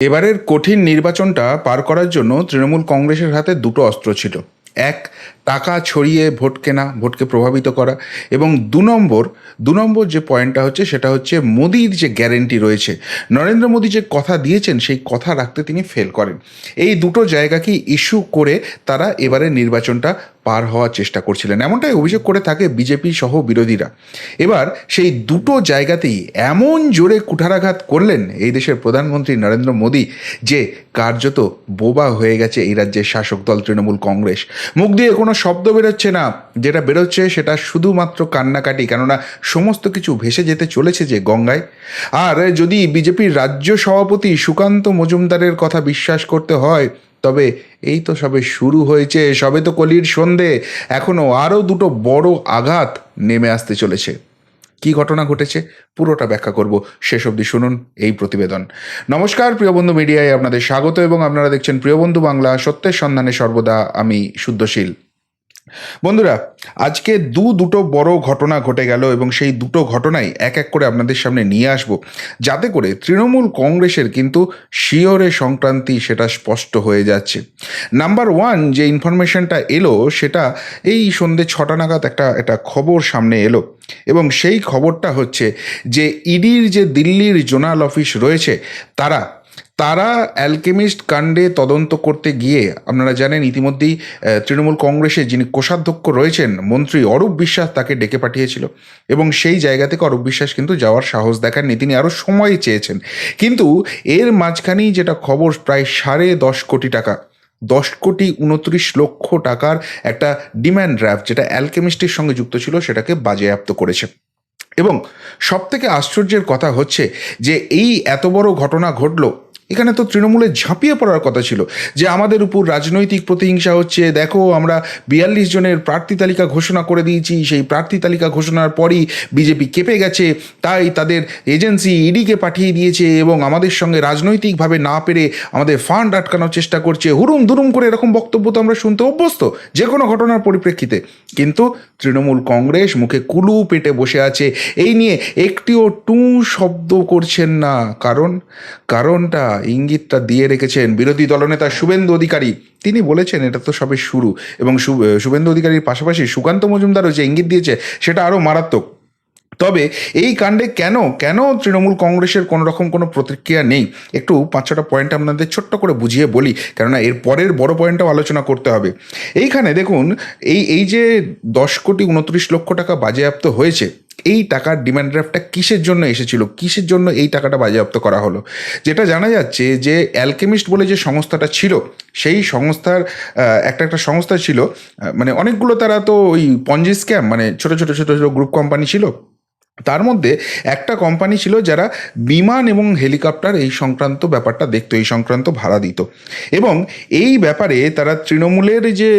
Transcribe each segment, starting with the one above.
এবারের কঠিন নির্বাচনটা পার করার জন্য তৃণমূল কংগ্রেসের হাতে দুটো অস্ত্র ছিল। এক টাকা ছড়িয়ে ভোট কেনা, ভোটকে প্রভাবিত করা এবং দু নম্বর দু নম্বর যে পয়েন্টটা হচ্ছে সেটা হচ্ছে মোদির যে গ্যারেন্টি রয়েছে। নরেন্দ্র মোদী যে কথা দিয়েছেন সেই কথা রাখতে তিনি ফেল করেন। এই দুটো জায়গাকেই ইস্যু করে তারা এবারের নির্বাচনটা পার হওয়ার চেষ্টা করছিলেন। এমনটাই অভিযোগ করে থাকে বিজেপি সহ বিরোধীরা। এবার সেই দুটো জায়গাতেই এমন জোরে কুঠারাঘাত করলেন এই দেশের প্রধানমন্ত্রী নরেন্দ্র মোদী যে কার্যত বোবা হয়ে গেছে এই রাজ্যের শাসক দল, তৃণমূল কংগ্রেস। মুখ দিয়ে কোনো শব্দ বেরোচ্ছে না। যেটা বেরোচ্ছে সেটা শুধুমাত্র কান্নাকাটি, কেননা সমস্ত কিছু ভেসে যেতে চলেছে যে গঙ্গায়। আর যদি বিজেপির রাজ্য সভাপতি সুকান্ত মজুমদারের কথা বিশ্বাস করতে হয়, তবে এই তো সবে শুরু হয়েছে, সবে তো কলির সন্ধে। এখনও আরও দুটো বড় আঘাত নেমে আসতে চলেছে। কি ঘটনা ঘটেছে পুরোটা ব্যাখ্যা করব। শেষ অবধি শুনুন এই প্রতিবেদন। নমস্কার, প্রিয় বন্ধু মিডিয়ায় আপনাদের স্বাগত, এবং আপনারা দেখছেন প্রিয় বন্ধু বাংলা, সত্যের সন্ধানে সর্বদা আমি শুদ্ধশীল। বন্ধুরা, আজকে দু দুটো বড় ঘটনা ঘটে গেল এবং সেই দুটো ঘটনাই এক এক করে আপনাদের সামনে নিয়ে আসব। যাতে করে তৃণমূল কংগ্রেসের কিন্তু শিওরে সংক্রান্তি সেটা স্পষ্ট হয়ে যাচ্ছে। নাম্বার ওয়ান যে ইনফরমেশনটা এলো, সেটা এই সন্ধ্যে ছটা নাগাদ একটা একটা খবর সামনে এলো এবং সেই খবরটা হচ্ছে যে ইডির যে দিল্লির জোনাল অফিস রয়েছে, তারা তারা অ্যালকেমিস্ট কাণ্ডে তদন্ত করতে গিয়ে, আপনারা জানেন, ইতিমধ্যেই তৃণমূল কংগ্রেসের যিনি কোষাধ্যক্ষ রয়েছেন, মন্ত্রী অরূপ বিশ্বাস তাকে ডেকে পাঠিয়েছিল। এবং সেই জায়গা থেকে অরূপ বিশ্বাস কিন্তু যাওয়ার সাহস দেখাননি। তিনি আরও সময় চেয়েছেন। কিন্তু এর মাঝখানেই যেটা খবর, প্রায় সাড়ে দশ কোটি টাকা, দশ কোটি উনত্রিশ লক্ষ টাকার একটা ডিম্যান্ড ড্রাফট, যেটা অ্যালকেমিস্টের সঙ্গে যুক্ত ছিল, সেটাকে বাজেয়াপ্ত করেছে। এবং সব থেকে আশ্চর্যের কথা হচ্ছে যে, এই এত বড় ঘটনা ঘটলো এখানে তো তৃণমূলের ঝাঁপিয়ে পড়ার কথা ছিল যে আমাদের উপর রাজনৈতিক প্রতিহিংসা হচ্ছে, দেখো আমরা বিয়াল্লিশ জনের প্রার্থী তালিকা ঘোষণা করে দিয়েছি, সেই প্রার্থী তালিকা ঘোষণার পরই বিজেপি কেঁপে গেছে, তাই তাদের এজেন্সি ইডিকে পাঠিয়ে দিয়েছে এবং আমাদের সঙ্গে রাজনৈতিকভাবে না পেরে আমাদের ফান্ড আটকানোর চেষ্টা করছে। হুরুম দুরুম করে এরকম বক্তব্য তো আমরা শুনতে অভ্যস্ত, যে কোনো ঘটনার পরিপ্রেক্ষিতে। কিন্তু তৃণমূল কংগ্রেস মুখে কুলু পেটে বসে আছে। এই নিয়ে একটিও টু শব্দ করছেন না। কারণ, কারণটা ইঙ্গিতটা দিয়ে রেখেছেন বিরোধী দলনেতা শুভেন্দু অধিকারী। তিনি বলেছেন, এটা তো সবে শুরু। এবং শুভেন্দু অধিকারীর পাশাপাশি সুকান্ত মজুমদারও যে ইঙ্গিত দিয়েছে, সেটা আরও মারাত্মক। তবে এই কাণ্ডে কেন কেন তৃণমূল কংগ্রেসের কোনো রকম কোনো প্রতিক্রিয়া নেই? একটু পাঁচ ছটা পয়েন্ট আপনাদের ছোট্ট করে বুঝিয়ে বলি, কেননা এর পরের বড় পয়েন্টটাও আলোচনা করতে হবে। এইখানে দেখুন, এই এই যে দশ কোটি উনত্রিশ লক্ষ টাকা বাজেয়াপ্ত হয়েছে এই টাকার ডিমান্ড ড্রাফটটা কিসের জন্য এসেছিল? কিসের জন্য এই টাকাটা বাজেয়াপ্ত করা হলো? যেটা জানা যাচ্ছে যে অ্যালকেমিস্ট বলে যে সংস্থাটা ছিল, সেই সংস্থার একটা একটা সংস্থা ছিল মানে অনেকগুলো তারা তো ওই পঞ্জি স্ক্যাম মানে ছোটো ছোটো ছোটো ছোটো গ্রুপ কোম্পানি ছিল তার মধ্যে একটা কোম্পানি ছিল যারা বিমান এবং হেলিকপ্টার এই সংক্রান্ত ব্যাপারটা দেখতো, এই সংক্রান্ত ভাড়া দিত। এবং এই ব্যাপারে তারা তৃণমূলের যে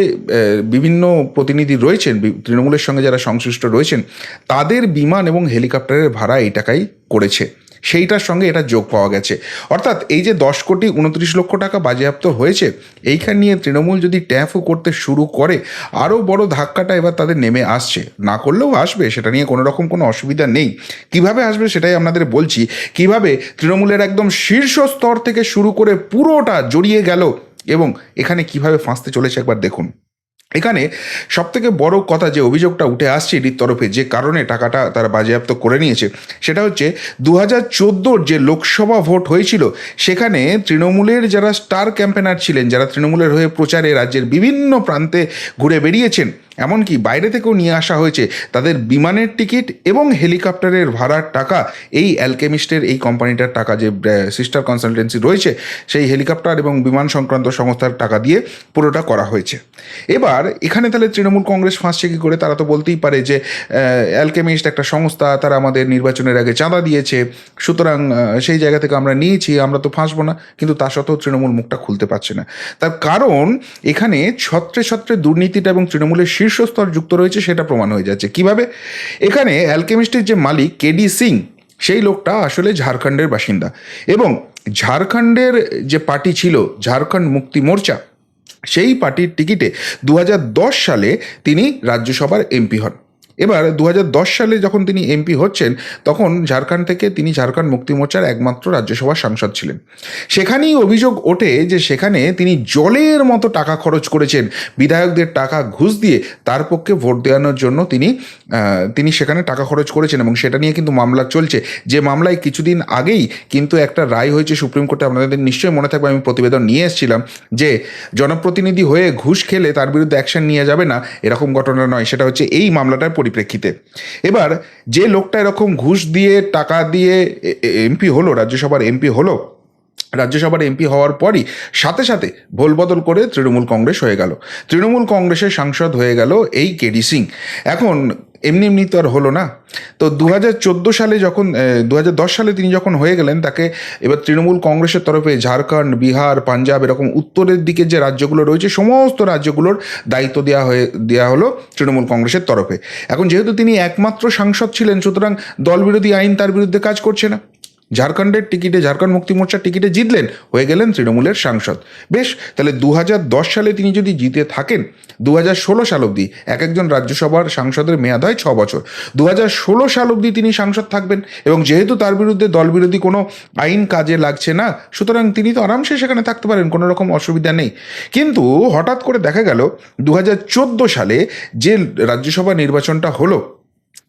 বিভিন্ন প্রতিনিধি রয়েছেন তৃণমূলের সঙ্গে যারা সংশ্লিষ্ট রয়েছেন, তাদের বিমান এবং হেলিকপ্টারের ভাড়া এই টাকাই করেছে। সেইটার সঙ্গে এটা যোগ পাওয়া গেছে। অর্থাৎ এই যে দশ কোটি উনত্রিশ লক্ষ টাকা বাজেয়াপ্ত হয়েছে, এইখান নিয়ে তৃণমূল যদি ট্যাফও করতে শুরু করে, আরও বড় ধাক্কাটা এবার তাদের নেমে আসছে। না করলেও আসবে, সেটা নিয়ে কোনো রকম কোনো অসুবিধা নেই। কীভাবে আসবে সেটাই আপনাদের বলছি। কীভাবে তৃণমূলের একদম শীর্ষ স্তর থেকে শুরু করে পুরোটা জড়িয়ে গেল এবং এখানে কীভাবে ফাঁসতে চলেছে একবার দেখুন। এখানে সবথেকে বড় কথা যে অভিযোগটা উঠে আসছে এটির তরফে, যে কারণে টাকাটা তারা বাজেয়াপ্ত করে নিয়েছে, সেটা হচ্ছে দু হাজার যে লোকসভা ভোট হয়েছিল, সেখানে তৃণমূলের যারা স্টার ক্যাম্পেনার ছিলেন, যারা তৃণমূলের হয়ে প্রচারে রাজ্যের বিভিন্ন প্রান্তে ঘুরে বেরিয়েছেন এমনকি বাইরে থেকেও নিয়ে আসা হয়েছে তাদের বিমানের টিকিট এবং হেলিকপ্টারের ভাড়ার টাকা। এই অ্যালকেমিস্টের এই কোম্পানিটার টাকা যে সিস্টার কনসালটেন্সি রয়েছে, সেই হেলিকপ্টার এবং বিমান সংক্রান্ত সংস্থার টাকা দিয়ে পুরোটা করা হয়েছে। এবার, এখানে তাহলে তৃণমূল কংগ্রেস ফাঁসছে কী করে? তারা তো বলতেই পারে যে অ্যালকেমিস্ট একটা সংস্থা, তারা আমাদের নির্বাচনের আগে চাঁদা দিয়েছে, সুতরাং সেই জায়গা থেকে আমরা নিয়েছি, আমরা তো ফাঁসবো না। কিন্তু তা সত্ত্বেও তৃণমূল মুখটা খুলতে পারছে না। তার কারণ, এখানে ছত্রে ছত্রে দুর্নীতিটা এবং তৃণমূলের শীর্ষস্তর যুক্ত রয়েছে, সেটা প্রমাণ হয়ে যাচ্ছে। কীভাবে? এখানে অ্যালকেমিস্টের যে মালিক, কেডি সিং, সেই লোকটা আসলে ঝাড়খণ্ডের বাসিন্দা। এবং ঝাড়খণ্ডের যে পার্টি ছিল, ঝাড়খণ্ড মুক্তি মোর্চা, সেই পার্টির টিকিটে দু হাজার দশ সালে তিনি রাজ্যসভার এমপি হন। এবার দু হাজার দশ সালে যখন তিনি এমপি হচ্ছেন, তখন ঝাড়খণ্ড থেকে তিনি ঝাড়খণ্ড মুক্তি মোর্চার একমাত্র রাজ্যসভার সাংসদ ছিলেন। সেখানেই অভিযোগ ওঠে যে সেখানে তিনি জলের মতো টাকা খরচ করেছেন। বিধায়কদের টাকা ঘুষ দিয়ে তার পক্ষে ভোট দেওয়ানোর জন্য তিনি তিনি সেখানে টাকা খরচ করেছেন এবং সেটা নিয়ে কিন্তু মামলা চলছে। যে মামলায় কিছুদিন আগেই কিন্তু একটা রায় হয়েছে সুপ্রিম কোর্টে, আপনাদের নিশ্চয়ই মনে থাকবে, আমি প্রতিবেদন নিয়ে এসেছিলাম যে জনপ্রতিনিধি হয়ে ঘুষ খেলে তার বিরুদ্ধে অ্যাকশন নিয়ে যাবে না, এরকম ঘটনা নয়। সেটা হচ্ছে এই মামলাটার পরিপ্রেক্ষিতে। এবার যে লোকটা এরকম ঘুষ দিয়ে, টাকা দিয়ে এমপি হলো, রাজ্যসভার এমপি হলো, রাজ্যসভার এমপি হওয়ার পরই সাথে সাথে ভোলবদল করে তৃণমূল কংগ্রেস হয়ে গেল। তৃণমূল কংগ্রেসের সাংসদ হয়ে গেল এই কেডি সিং। এখন এমনি এমনি তো আর হলো না। তো দু চোদ্দ সালে যখন দু হাজার দশ সালে তিনি যখন হয়ে গেলেন, তাকে এবার তৃণমূল কংগ্রেসের তরফে ঝাড়খণ্ড, বিহার, পাঞ্জাব এরকম উত্তরের দিকে যে রাজ্যগুলো রয়েছে, সমস্ত রাজ্যগুলোর দায়িত্ব দেওয়া হয়ে দেওয়া হলো তৃণমূল কংগ্রেসের তরফে। এখন যেহেতু তিনি একমাত্র সাংসদ ছিলেন, সুতরাং দলবিরোধী আইন তার বিরুদ্ধে কাজ করছে না। ঝাড়খণ্ডের টিকিটে, ঝাড়খণ্ড মুক্তি মোর্চার টিকিটে জিতলেন, হয়ে গেলেন তৃণমূলের সাংসদ। বেশ, তাহলে দু হাজার দশ সালে তিনি যদি জিতে থাকেন দু হাজার ষোলো সাল অবধি এক একজন রাজ্যসভার সাংসদের মেয়াদ হয় ছ বছর। দু হাজার ষোলো সাল অবধি তিনি সাংসদ থাকবেন এবং যেহেতু তার বিরুদ্ধে দলবিরোধী কোনো আইন কাজে লাগছে না, সুতরাং তিনি তো আরামসে সেখানে থাকতে পারেন, কোনো রকম অসুবিধা নেই। কিন্তু হঠাৎ করে দেখা গেল দু হাজার চোদ্দ সালে যে রাজ্যসভা নির্বাচনটা হলো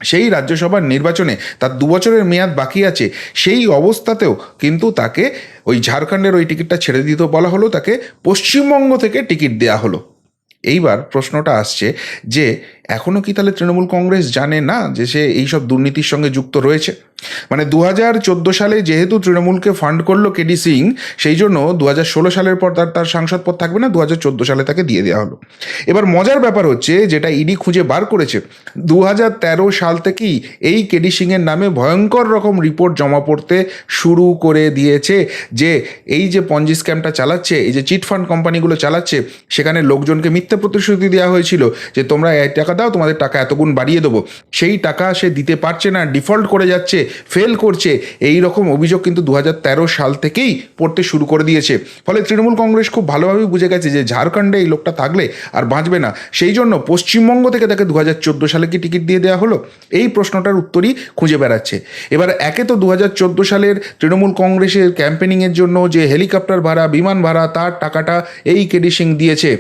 সেই রাজ্যসভার নির্বাচনে তার দু বছরের মেয়াদ বাকি আছে, সেই অবস্থাতেও কিন্তু তাকে ওই ঝাড়খণ্ডের ওই টিকিটটা ছেড়ে দিতে বলা হলো, তাকে পশ্চিমবঙ্গ থেকে টিকিট দেয়া হলো। এইবার প্রশ্নটা আসছে যে এখনও কি তাহলে তৃণমূল কংগ্রেস জানে না যে সে এইসব দুর্নীতির সঙ্গে যুক্ত রয়েছে? মানে দু হাজার চোদ্দ সালে যেহেতু তৃণমূলকে ফান্ড করল কেডি সিং, সেই জন্য দু ষোলো সালের পর তার তার সাংসদ পদ থাকবে না দু হাজার চোদ্দ সালে তাকে দিয়ে দেওয়া হলো। এবার মজার ব্যাপার হচ্ছে যেটা ইডি খুঁজে বার করেছে দু হাজার তেরো সাল থেকেই এই কেডি সিংয়ের নামে ভয়ঙ্কর রকম রিপোর্ট জমা পড়তে শুরু করে দিয়েছে যে এই যে পঞ্জি স্ক্যামটা চালাচ্ছে, এই যে চিট ফান্ড কোম্পানিগুলো চালাচ্ছে, সেখানে লোকজনকে মিথ্যে প্রতিশ্রুতি দেওয়া হয়েছিল যে তোমরা এই টাকা দাও তোমাদের টাকা এতগুণ বাড়িয়ে দেবো। সেই টাকা সে দিতে পারছে না, ডিফল্ট করে যাচ্ছে, ফেল করছে। এই রকম অভিযোগ কিন্তু দু হাজার তেরো সাল থেকেই পড়তে শুরু করে দিয়েছে। ফলে তৃণমূল কংগ্রেস খুব ভালোভাবেই বুঝে গেছে যে ঝাড়খণ্ডে এই লোকটা থাকলে আর বাঁচবে না। সেই জন্য পশ্চিমবঙ্গ থেকে তাকে দু সালে কি টিকিট দিয়ে দেওয়া হলো? এই প্রশ্নটার উত্তরই খুঁজে বেড়াচ্ছে। এবার একে তো দু হাজার চোদ্দ সালের তৃণমূল কংগ্রেসের ক্যাম্পেনিংয়ের জন্য যে হেলিকপ্টার ভাড়া, বিমান ভাড়া, তার টাকাটা এই কেডি সিং দিয়েছে।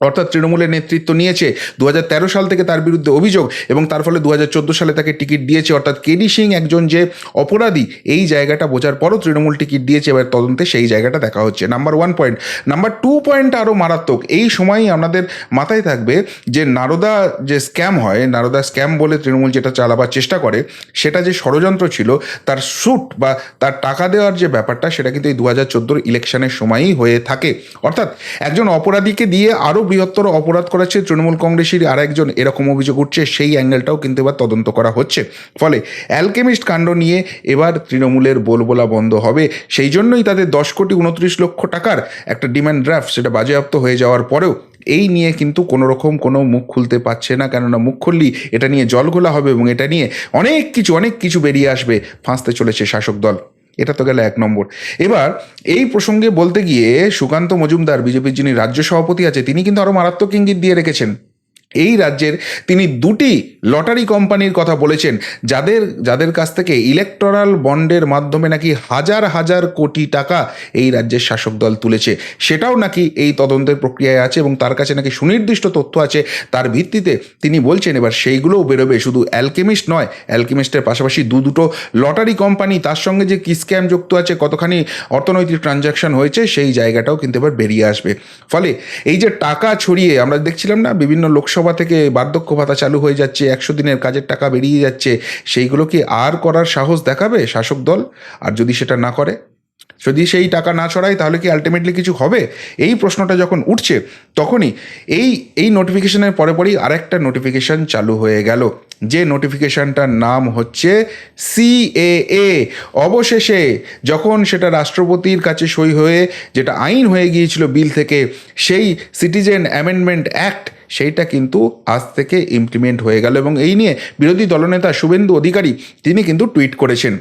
অর্থাৎ তৃণমূলের নেতৃত্ব নিয়েছে। দু হাজার তেরো সাল থেকে তার বিরুদ্ধে অভিযোগ এবং তার ফলে দু হাজার চোদ্দ সালে তাকে টিকিট দিয়েছে। অর্থাৎ কেডি সিং একজন যে অপরাধী, এই জায়গাটা বোঝার পরও তৃণমূল টিকিট দিয়েছে। এবার তদন্তে সেই জায়গাটা দেখা হচ্ছে। Number one point number two point আরও মারাত্মক। এই সময়ই আপনাদের মাথায় থাকবে যে নারদা যে স্ক্যাম হয়, নারদা স্ক্যাম বলে তৃণমূল যেটা চালাবার চেষ্টা করে, সেটা যে ষড়যন্ত্র ছিল, তার স্যুট বা তার টাকা দেওয়ার যে ব্যাপারটা, সেটা কিন্তু এই দু হাজার ইলেকশনের সময়ই হয়ে থাকে। অর্থাৎ একজন অপরাধীকে দিয়ে আরও বৃহত্তর অপরাধ করেছে তৃণমূল কংগ্রেসের আর একজন এরকম অভিযোগ উঠছে, সেই অ্যাঙ্গেলটাও কিন্তু এবার তদন্ত করা হচ্ছে। ফলে অ্যালকেমিস্ট কাণ্ড নিয়ে এবার তৃণমূলের বলবোলা বন্ধ হবে। সেই জন্যই তাদের দশ কোটি উনত্রিশ লক্ষ টাকার একটা ডিমান্ড ড্রাফট সেটা বাজেয়াপ্ত হয়ে যাওয়ার পরেও এই নিয়ে কিন্তু কোনো রকম কোনো মুখ খুলতে পারছে না। কেননা মুখ খুললেই এটা নিয়ে জলঘোলা হবে এবং এটা নিয়ে অনেক কিছু অনেক কিছু বেরিয়ে আসবে, ফাঁসতে চলেছে শাসক দল। এটা তো গেল এক নম্বর। এবার এই প্রসঙ্গে বলতে গিয়ে সুকান্ত মজুমদার, বিজেপির যিনি রাজ্য সভাপতি আছে, তিনি কিন্তু আরও মারাত্মক ইঙ্গিত দিয়ে রেখেছেন। এই রাজ্যের তিনি দুটি লটারি কোম্পানির কথা বলেছেন, যাদের যাদের কাছ থেকে ইলেকটোরাল বন্ডের মাধ্যমে নাকি হাজার হাজার কোটি টাকা এই রাজ্যের শাসক দল তুলেছে। সেটাও নাকি এই তদন্তের প্রক্রিয়ায় আছে এবং তার কাছে নাকি সুনির্দিষ্ট তথ্য আছে। তার ভিত্তিতে তিনি বলছেন, এবার সেইগুলোও বেরোবে, শুধু অ্যালকেমিস্ট নয় অ্যালকেমিস্টের পাশাপাশি দু দুটো লটারি কোম্পানি, তার সঙ্গে যে কি স্ক্যাম যুক্ত আছে, কতখানি অর্থনৈতিক ট্রানজাকশন হয়েছে, সেই জায়গাটাও কিন্তু এবার বেরিয়ে আসবে। ফলে এই যে টাকা ছড়িয়ে আমরা দেখছিলাম না, বিভিন্ন লোকসভা থেকে বার্ধক্য ভাতা চালু হয়ে যাচ্ছে, একশো দিনের কাজের টাকা বেরিয়ে যাচ্ছে, সেইগুলো কি আর করার সাহস দেখাবে শাসক দল? আর যদি সেটা না করে? যদি সেই টাকা না ছড়ায়, তাহলে কি আলটিমেটলি কিছু হবে? এই প্রশ্নটা যখন উঠছে, তখনই এই এই নোটিফিকেশনের পরে পরেই আরেকটা নোটিফিকেশন চালু হয়ে গেল। যে নোটিফিকেশনটার নাম হচ্ছে সিএএ অবশেষে যখন সেটা রাষ্ট্রপতির কাছে সই হয়ে যেটা আইন হয়ে গিয়েছিল বিল থেকে, সেই সিটিজেন অ্যামেন্ডমেন্ট অ্যাক্ট সেইটা কিন্তু আজ থেকে ইমপ্লিমেন্ট হয়ে গেল এবং এই নিয়ে বিরোধী দলনেতা শুভেন্দু অধিকারী, তিনি কিন্তু টুইট করেছেন।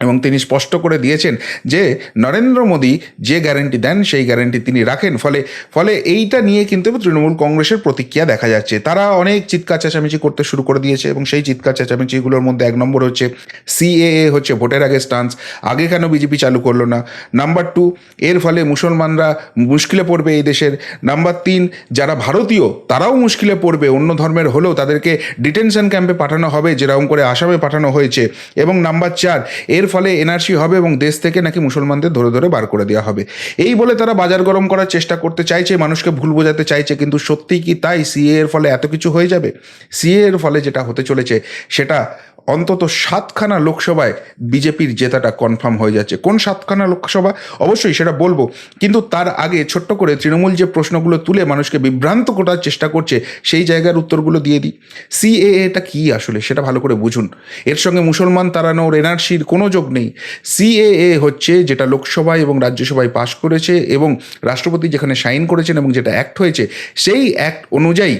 এবং তিনি স্পষ্ট করে দিয়েছেন যে নরেন্দ্র মোদী যে গ্যারেন্টি দেন, সেই গ্যারেন্টি তিনি রাখেন। ফলে ফলে এইটা নিয়ে কিন্তু তৃণমূল কংগ্রেসের প্রতিক্রিয়া দেখা যাচ্ছে। তারা অনেক চিৎকার চেঁচামেচি করতে শুরু করে দিয়েছে এবং সেই চিৎকার চেঁচামেচিগুলোর মধ্যে এক নম্বর হচ্ছে সিএএ হচ্ছে ভোটের আগে স্টান্স আগে কেন বিজেপি চালু করল না? নাম্বার টু এর ফলে মুসলমানরা মুশকিলে পড়বে এই দেশের। নাম্বার তিন, যারা ভারতীয়, তারাও মুশকিলে পড়বে। অন্য ধর্মের হলেও তাদেরকে ডিটেনশন ক্যাম্পে পাঠানো হবে, যেরকম করে আসামে পাঠানো হয়েছে। এবং নাম্বার চার, এর ফলে এনআরসি হবে এবং দেশ থেকে নাকি মুসলমানদের ধরে ধরে বার করে দেওয়া হবে। এই বলে তারা বাজার গরম করার চেষ্টা করতে চাইছে, মানুষকে ভুল বোঝাতে চাইছে, কিন্তু সত্যি কি তাই? সিএ এর ফলে এত কিছু হয়ে যাবে? সিএ এর ফলে যেটা হতে চলেছে, সেটা অন্তত সাতখানা লোকসভায় বিজেপির জেতাটা কনফার্ম হয়ে যাচ্ছে। কোন সাতখানা লোকসভা? অবশ্যই সেটা বলব। কিন্তু তার আগে ছোট্ট করে তৃণমূল যে প্রশ্নগুলো তুলে মানুষকে বিভ্রান্ত করার চেষ্টা করছে, সেই জায়গার উত্তরগুলো দিয়ে দিই। সিএএটা কী আসলে? সেটা ভালো করে বুঝুন। এর সঙ্গে মুসলমান তাড়ানোর এনআরসির কোনো যোগ নেই। সিএএ হচ্ছে যেটা লোকসভায় এবং রাজ্যসভায় পাশ করেছে এবং রাষ্ট্রপতি যেখানে সাইন করেছেন এবং যেটা অ্যাক্ট হয়েছে, সেই অ্যাক্ট অনুযায়ী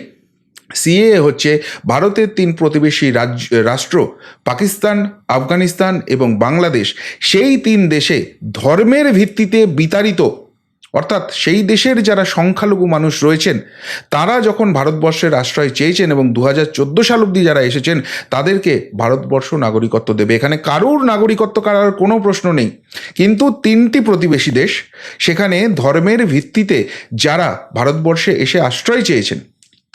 সিএ হচ্ছে ভারতের তিন প্রতিবেশী রাজ্য, রাষ্ট্র, পাকিস্তান, আফগানিস্তান এবং বাংলাদেশ। সেই তিন দেশে ধর্মের ভিত্তিতে বিতাড়িত, অর্থাৎ সেই দেশের যারা সংখ্যালঘু মানুষ রয়েছেন, তারা যখন ভারতবর্ষের আশ্রয় চেয়েছেন এবং দু হাজার চোদ্দ সাল অব্দি যারা এসেছেন, তাদেরকে ভারতবর্ষ নাগরিকত্ব দেবে। এখানে কারুর নাগরিকত্ব কারার কোনো প্রশ্ন নেই। কিন্তু তিনটি প্রতিবেশী দেশ, সেখানে ধর্মের ভিত্তিতে যারা ভারতবর্ষে এসে আশ্রয় চেয়েছেন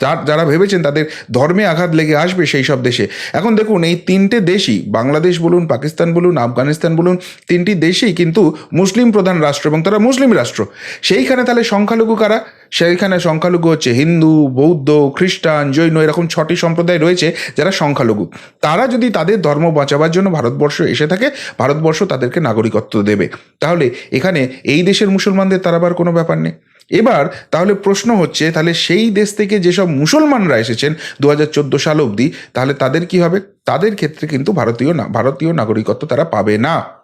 তার যারা ভেবেছেন তাদের ধর্মে আঘাত লেগে আসবে সেই সব দেশে। এখন দেখুন, এই তিনটে দেশই, বাংলাদেশ বলুন, পাকিস্তান বলুন, আফগানিস্তান বলুন, তিনটি দেশেই কিন্তু মুসলিম প্রধান রাষ্ট্র এবং তারা মুসলিম রাষ্ট্র। সেইখানে তাহলে সংখ্যালঘু কারা? সেইখানে সংখ্যালঘু হচ্ছে হিন্দু, বৌদ্ধ, খ্রিস্টান, জৈন, এরকম ছটি সম্প্রদায় রয়েছে যারা সংখ্যালঘু। তারা যদি তাদের ধর্ম বাঁচাবার জন্য ভারতবর্ষ এসে থাকে, ভারতবর্ষ তাদেরকে নাগরিকত্ব দেবে। তাহলে এখানে এই দেশের মুসলমানদের তারাবার কোনো ব্যাপার নেই। এবার তাহলে প্রশ্ন হচ্ছে, তাহলে সেই দেশ থেকে যেসব মুসলমানরা এসেছেন দু হাজার চোদ্দ সাল অবধি, তাহলে তাদের কি হবে? তাদের ক্ষেত্রে কিন্তু ভারতীয় না, ভারতীয় নাগরিকত্ব তারা পাবে না।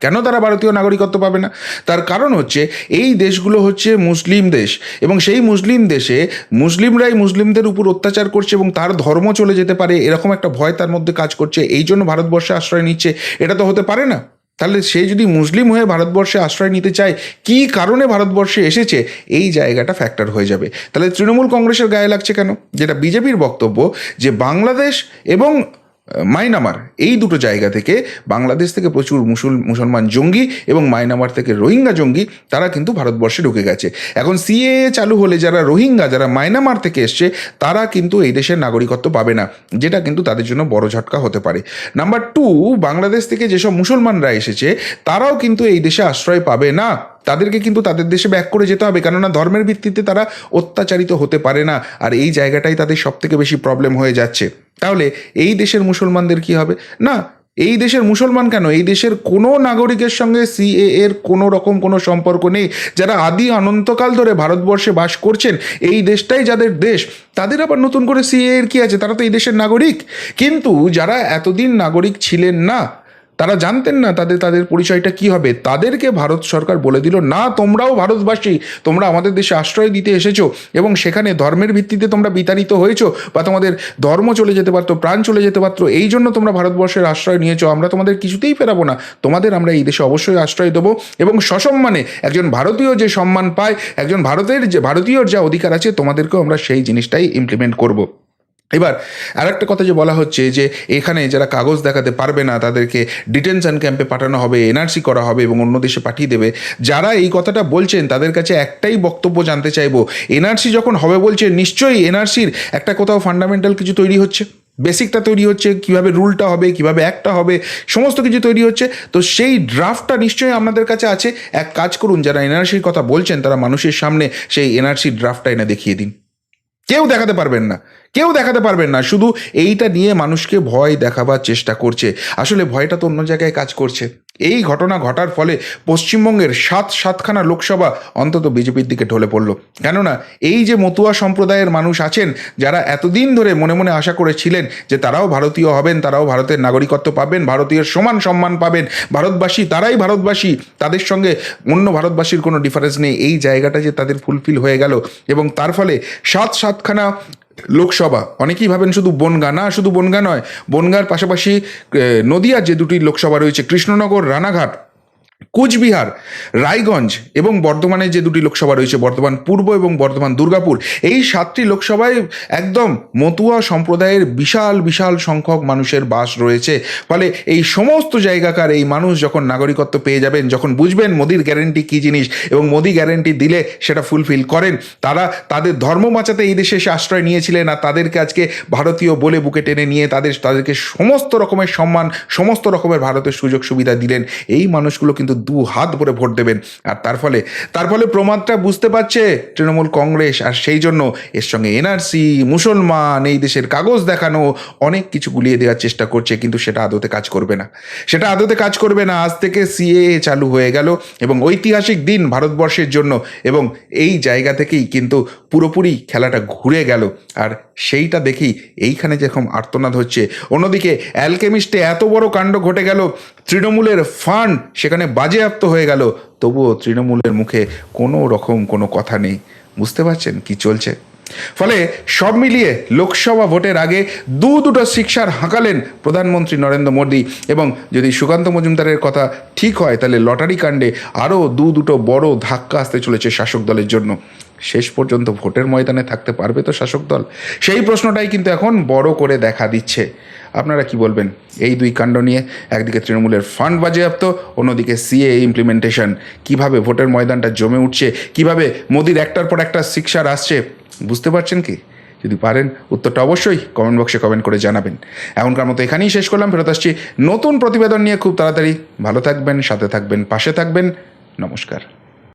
কেন তারা ভারতীয় নাগরিকত্ব পাবে না? তার কারণ হচ্ছে, এই দেশগুলো হচ্ছে মুসলিম দেশ এবং সেই মুসলিম দেশে মুসলিমরাই মুসলিমদের উপর অত্যাচার করছে এবং তার ধর্ম চলে যেতে পারে, এরকম একটা ভয় তার মধ্যে কাজ করছে, এই জন্য ভারতবর্ষে আশ্রয় নিচ্ছে। এটা তো হতে পারে না। তাহলে সে যদি মুসলিম হয়ে ভারতবর্ষে আশ্রয় নিতে চায়, কী কারণে ভারতবর্ষে এসেছে? এই জায়গাটা ফ্যাক্টর হয়ে যাবে। তাহলে তৃণমূল কংগ্রেসের গায়ে লাগছে কেন? যেটা বিজেপির বক্তব্য, যে বাংলাদেশ এবং মাইনামার এই দুটো জায়গা থেকে বাংলাদেশ থেকে প্রচুর মুসল, মুসলমান জঙ্গি এবং মাইনামার থেকে রোহিঙ্গা জঙ্গি, তারা কিন্তু ভারতবর্ষে ঢুকে গেছে। এখন সিএএ চালু হলে যারা রোহিঙ্গা, যারা মাইনামার থেকে এসছে, তারা কিন্তু এই দেশের নাগরিকত্ব পাবে না, যেটা কিন্তু তাদের জন্য বড় ঝটকা হতে পারে। নাম্বার টু, বাংলাদেশ থেকে যেসব মুসলমানরা এসেছে, তারাও কিন্তু এই দেশে আশ্রয় পাবে না। তাদেরকে কিন্তু তাদের দেশে ব্যাক করে যেতে হবে, কেননা ধর্মের ভিত্তিতে তারা অত্যাচারিত হতে পারে না। আর এই জায়গাটাই তাদের সব থেকে বেশি প্রবলেম হয়ে যাচ্ছে। তাহলে এই দেশের মুসলমানদের কি হবে? না, এই দেশের মুসলমান কেন? এই দেশের কোনো নাগরিকের সঙ্গে সিএ এর কোনো রকম কোনো সম্পর্ক নেই। যারা আদি অনন্তকাল ধরে ভারতবর্ষে বাস করছেন, এই দেশটাই যাদের দেশ, তাদের আবার নতুন করে সিএ এর কী আছে? তারা তো এই দেশের নাগরিক। কিন্তু যারা এতদিন নাগরিক ছিলেন না তারা জানতেন না তাদের তাদের পরিচয়টা কি হবে। তাদেরকে ভারত সরকার বলে দিল, না, তোমরাও ভারতবাসী, তোমরা আমাদের দেশে আশ্রয় দিতে এসেছ এবং সেখানে ধর্মের ভিত্তিতে তোমরা বিতাড়িত হয়েছো বা তোমাদের ধর্ম চলে যেতে পারতো, প্রাণ চলে যেতে পারতো, এই জন্য তোমরা ভারতবর্ষের আশ্রয় নিয়েছো, আমরা তোমাদের কিছুতেই ফেরাবো না। তোমাদের আমরা এই দেশে অবশ্যই আশ্রয় দেবো এবং সসম্মানে একজন ভারতীয় যে সম্মান পায়, একজন ভারতের যে, ভারতীয়র যা অধিকার আছে, তোমাদেরকেও আমরা সেই জিনিসটাই ইমপ্লিমেন্ট করব। এবার আর একটা কথা যে বলা হচ্ছে যে এখানে যারা কাগজ দেখাতে পারবে না, তাদেরকে ডিটেনশন ক্যাম্পে পাঠানো হবে, এনআরসি করা হবে এবং অন্য দেশে পাঠিয়ে দেবে। যারা এই কথাটা বলছেন, তাদের কাছে একটাই বক্তব্য জানতে চাইব, এনআরসি যখন হবে বলছে নিশ্চয়ই এনআরসির একটা কোথাও ফান্ডামেন্টাল কিছু তৈরি হচ্ছে। বেসিকটা তৈরি হচ্ছে, কীভাবে রুলটা হবে, কীভাবে একটা হবে, সমস্ত কিছু তৈরি হচ্ছে। তো সেই ড্রাফটটা নিশ্চয়ই আপনাদের কাছে আছে। এক কাজ করুন, যারা এনআরসির কথা বলছেন, তারা মানুষের সামনে সেই এনআরসির ড্রাফটটা এনে দেখিয়ে দিন। কেউ দেখাতে পারবেন না। কেউ দেখাতে পারবেন না। শুধু এইটা নিয়ে মানুষকে ভয় দেখাবার চেষ্টা করছে। আসলে ভয়টা তো অন্য জায়গায় কাজ করছে। এই ঘটনা ঘটার ফলে পশ্চিমবঙ্গের সাত সাতখানা লোকসভা অন্তত বিজেপির দিকে ঢলে পড়ল। কেননা এই যে মতুয়া সম্প্রদায়ের মানুষ আছেন, যারা এতদিন ধরে মনে মনে আশা করেছিলেন যে তারাও ভারতীয় হবেন, তারাও ভারতের নাগরিকত্ব পাবেন ভারতীয় সমান সম্মান পাবেন, ভারতবাসী তারাই ভারতবাসী, তাদের সঙ্গে অন্য ভারতবাসীর কোনো ডিফারেন্স নেই। এই জায়গাটা যে তাদের ফুলফিল হয়ে গেল এবং তার ফলে সাত সাতখানা লোকসভা। অনেকেই ভাবেন শুধু বনগা। না, শুধু বনগা নয়, বনগার পাশাপাশি নদিয়া যে দুটি লোকসভা রয়েছে, কৃষ্ণনগর, রানাঘাট কুচবিহার, রায়গঞ্জ এবং বর্ধমানে যে দুটি লোকসভা রয়েছে, বর্ধমান পূর্ব এবং বর্ধমান দুর্গাপুর, এই সাতটি লোকসভায় একদম মতুয়া সম্প্রদায়ের বিশাল বিশাল সংখ্যক মানুষের বাস রয়েছে। ফলে এই সমস্ত জায়গাকার এই মানুষ যখন নাগরিকত্ব পেয়ে যাবেন, যখন বুঝবেন মোদির গ্যারেন্টি কী জিনিস এবং মোদি গ্যারেন্টি দিলে সেটা ফুলফিল করেন, তারা তাদের ধর্ম বাঁচাতে এই দেশে এসে আশ্রয় নিয়েছিলেন আর তাদেরকে আজকে ভারতীয় বলে বুকে টেনে নিয়ে তাদের, তাদেরকে সমস্ত রকমের সম্মান, সমস্ত রকমের ভারতের সুযোগ সুবিধা দিলেন। এই মানুষগুলো কিন্তু দু হাত ভরে ভোট দেবেন। আর তার ফলে তার ফলে প্রমাদটা বুঝতে পারছে তৃণমূল কংগ্রেস। আর সেই জন্য এর সঙ্গে এনআরসি, মুসলমান, এই দেশের কাগজ দেখানো, অনেক কিছু গুলিয়ে দেওয়ার চেষ্টা করছে, কিন্তু সেটা আদতে কাজ করবে না। সেটা আদতে কাজ করবে না। আজ থেকে সিএ চালু হয়ে গেল এবং ঐতিহাসিক দিন ভারতবর্ষের জন্য এবং এই জায়গা থেকেই কিন্তু পুরোপুরি খেলাটা ঘুরে গেল। আর সেইটা দেখেই এইখানে যেরকম আর্তনাদ হচ্ছে। অন্যদিকে অ্যালকেমিস্টে এত বড় কাণ্ড ঘটে গেল, তৃণমূলের ফান্ড সেখানে বাজেয়াপ্ত হয়ে গেল। তবুও তৃণমূলের মুখে কোনো রকম কোনো কথা নেই। বুঝতে পারছেন কি চলছে? ফলে সব মিলিয়ে লোকসভা ভোটের আগে দু দুটো শিক্ষার হাঁকালেন প্রধানমন্ত্রী নরেন্দ্র মোদী। এবং যদি সুকান্ত মজুমদারের কথা ঠিক হয়, তাহলে লটারি কাণ্ডে আরও দু দুটো বড় ধাক্কা আসতে চলেছে শাসক দলের জন্য। শেষ পর্যন্ত ভোটের ময়দানে থাকতে পারবে তো শাসক দল? সেই প্রশ্নটাই কিন্তু এখন বড় করে দেখা দিচ্ছে। আপনারা কি বলবেন? এই দুই কাণ্ড নিয়ে একদিকে তৃণমূলের ফান্ড বাজেয়াপ্ত, অন্যদিকে সিএ ইমপ্লিমেন্টেশন কীভাবে ভোটের ময়দানটা জমে উঠছে? কীভাবে মোদির একটার পর একটা শিক্ষার আসছে? বুঝতে পারছেন কি? যদি পারেন উত্তরটা অবশ্যই কমেন্ট বক্সে কমেন্ট করে জানাবেন। এখনকার মতো এখানেই শেষ করলাম, ফেরত আসছি নতুন প্রতিবেদন নিয়ে খুব তাড়াতাড়ি। ভালো থাকবেন, সাথে থাকবেন, পাশে থাকবেন। নমস্কার।